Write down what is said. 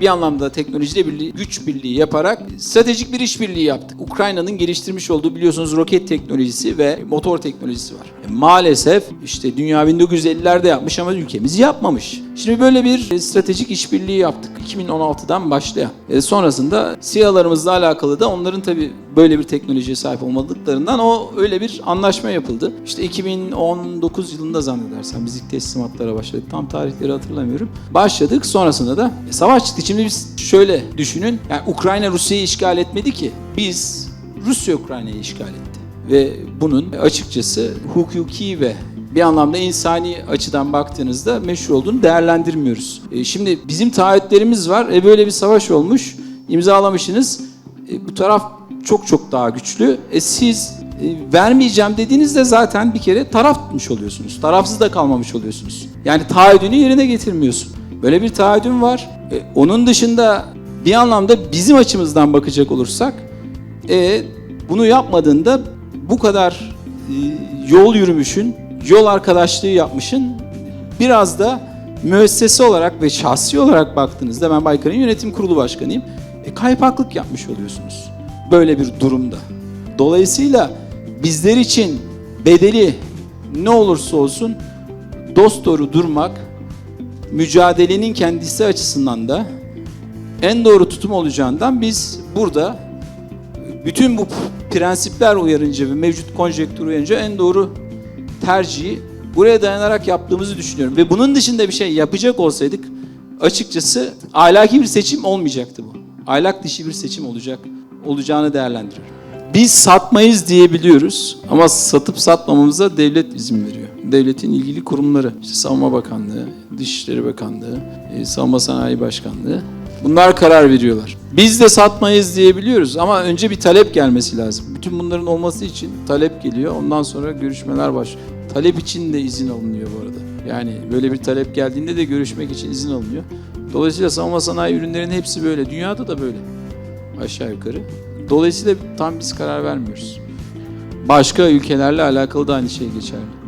Bir anlamda teknolojiyle birliği, güç birliği yaparak stratejik bir işbirliği yaptık. Ukrayna'nın geliştirmiş olduğu biliyorsunuz roket teknolojisi ve motor teknolojisi var. E, maalesef işte dünya 1950'lerde yapmış ama ülkemiz yapmamış. Şimdi böyle bir stratejik işbirliği yaptık 2016'dan başlayan. E, sonrasında SİHA'larımızla alakalı da onların tabii böyle bir teknolojiye sahip olmadıklarından o öyle bir anlaşma yapıldı. İşte 2019 yılında zannedersem biz ilk teslimatlara başladık. Tam tarihleri hatırlamıyorum. Başladık sonrasında da e, savaş çıktı. Şimdi biz şöyle düşünün. Yani Ukrayna Rusya'yı işgal etmedi ki. Biz Rusya Ukrayna'yı işgal etti. Ve bunun açıkçası hukuki ve bir anlamda insani açıdan baktığınızda meşhur olduğunu değerlendirmiyoruz. E, şimdi bizim taahhütlerimiz var. E böyle bir savaş olmuş. imzalamışsınız. E, bu taraf çok çok daha güçlü. E siz e, vermeyeceğim dediğinizde zaten bir kere taraf tutmuş oluyorsunuz. Tarafsız da kalmamış oluyorsunuz. Yani taahhüdünü yerine getirmiyorsun. Böyle bir taahhüdüm var. E, onun dışında bir anlamda bizim açımızdan bakacak olursak e, bunu yapmadığında bu kadar e, yol yürümüşün, yol arkadaşlığı yapmışın biraz da müessese olarak ve şahsi olarak baktığınızda ben Baykar'ın yönetim kurulu başkanıyım. E, kaypaklık yapmış oluyorsunuz böyle bir durumda. Dolayısıyla bizler için bedeli ne olursa olsun dost doğru durmak mücadelenin kendisi açısından da en doğru tutum olacağından biz burada bütün bu prensipler uyarınca ve mevcut konjektür uyarınca en doğru tercihi buraya dayanarak yaptığımızı düşünüyorum. Ve bunun dışında bir şey yapacak olsaydık açıkçası ahlaki bir seçim olmayacaktı bu. Ahlak dışı bir seçim olacak olacağını değerlendiriyorum. Biz satmayız diyebiliyoruz ama satıp satmamamıza devlet izin veriyor. Devletin ilgili kurumları, işte Savunma Bakanlığı, Dışişleri Bakanlığı, e, Savunma Sanayi Başkanlığı bunlar karar veriyorlar. Biz de satmayız diyebiliyoruz ama önce bir talep gelmesi lazım. Bütün bunların olması için talep geliyor. Ondan sonra görüşmeler başlıyor. Talep için de izin alınıyor bu arada. Yani böyle bir talep geldiğinde de görüşmek için izin alınıyor. Dolayısıyla savunma sanayi ürünlerinin hepsi böyle. Dünyada da böyle aşağı yukarı. Dolayısıyla tam biz karar vermiyoruz. Başka ülkelerle alakalı da aynı şey geçerli.